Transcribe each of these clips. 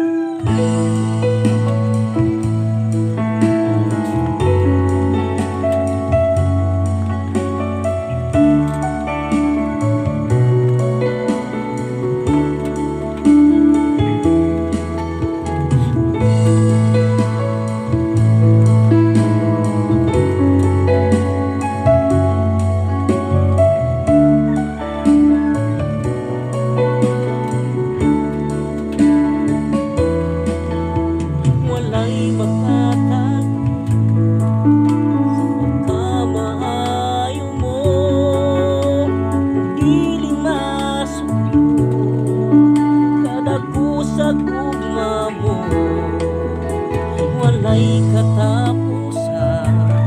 Wala'y Katapusan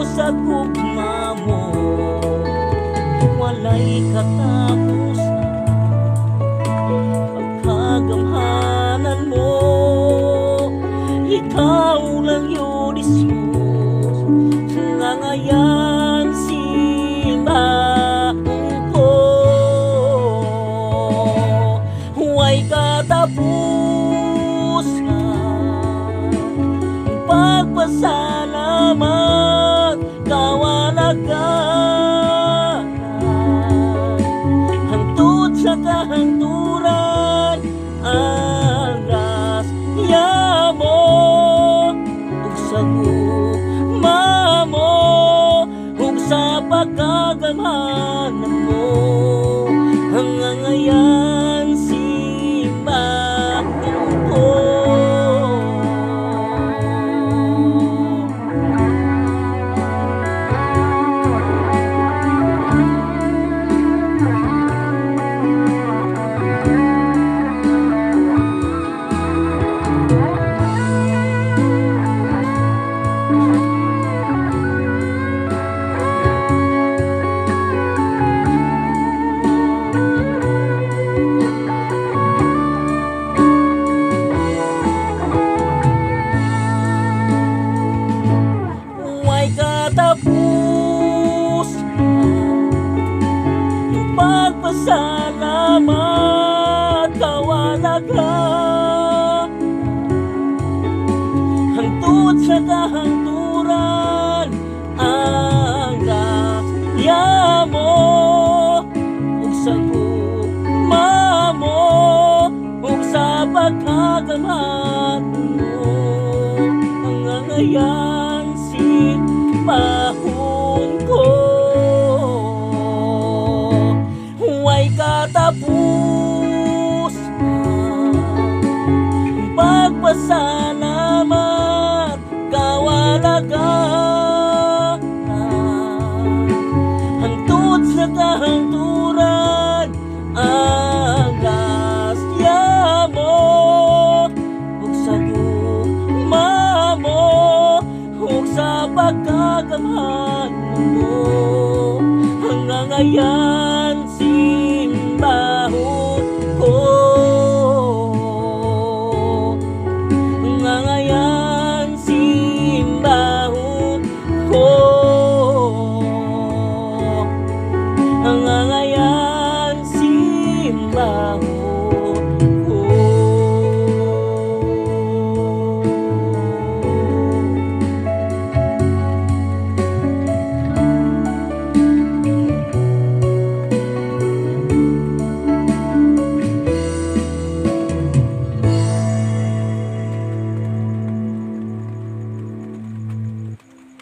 kada kusag ugma mo Wala'y katapusan. Pagkagamhanan mo Ikaw lang yun, Jesus. Nangayan simbahon ko. Huwag katapusan Pagpasalamat Kawalagan Hantod sa kahanturan Ang grasya mo Ug sa mo Ug sa pagkagamanan mo. Hangangayan simbahon pagpasalamat Kawalagan Hangtod sa kahangturan Ang grasya mo. Ug sa gugma mo Ug sa pagkagamahan mo Ang nangayan Huwag katapos